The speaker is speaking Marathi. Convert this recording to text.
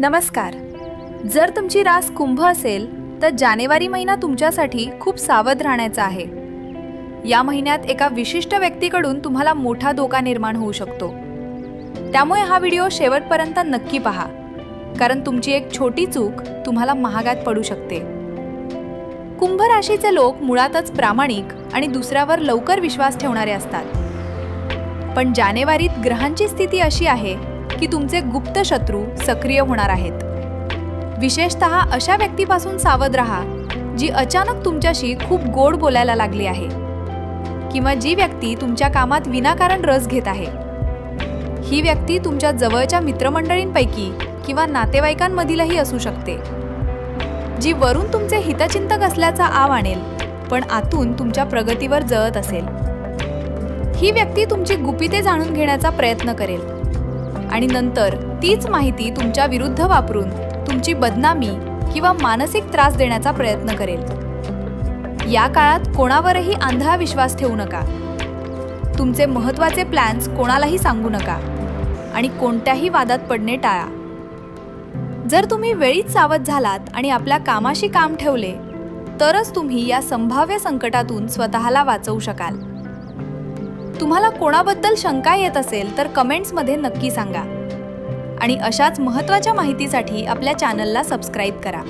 नमस्कार. जर तुमची रास कुंभ असेल तर जानेवारी महिना तुमच्यासाठी खूप सावध राहण्याचा आहे. या महिन्यात एका विशिष्ट व्यक्तीकडून तुम्हाला मोठा धोका निर्माण होऊ शकतो. त्यामुळे हा व्हिडिओ शेवटपर्यंत नक्की पहा. कारण तुमची एक छोटी चूक तुम्हाला महागात पडू शकते. कुंभ राशीचे लोक मुळातच प्रामाणिक आणि दुसऱ्यावर लवकर विश्वास ठेवणारे असतात. पण जानेवारीत ग्रहांची स्थिती अशी आहे की तुमचे गुप्त शत्रू सक्रिय होणार आहेत. विशेषत अशा व्यक्तीपासून सावध राहा जी अचानक तुमच्याशी खूप गोड बोलायला लागली आहे. किंवा जी व्यक्ती तुमच्या कामात विनाकारण रस घेत आहे. ही व्यक्ती तुमच्या जवळच्या मित्रमंडळींपैकी किंवा नातेवाईकांमधीलही असू शकते. जी वरून तुमचे हितचिंतक असल्याचा आव आणेल पण आतून तुमच्या प्रगतीवर जळत असेल. ही व्यक्ती तुमची गुपिते जाणून घेण्याचा प्रयत्न करेल. आणि नंतर तीच माहिती तुमच्या विरुद्ध वापरून तुमची बदनामी किंवा मानसिक त्रास देण्याचा प्रयत्न करेल. या काळात कोणावरही आंधळा विश्वास ठेवू नका. तुमचे महत्त्वाचे प्लॅन्स कोणालाही सांगू नका आणि कोणत्याही वादात पडणे टाळा. जर तुम्ही वेळीच सावध झालात आणि आपल्या कामाशी काम ठेवले तरच तुम्ही या संभाव्य संकटातून स्वतःला वाचवू शकाल. तुम्हाला कोणाबद्दल शंका येत असेल तर कमेंट्समध्ये नक्की सांगा. आणि अशाच महत्त्वाच्या माहितीसाठी आपल्या चॅनलला सबस्क्राईब करा.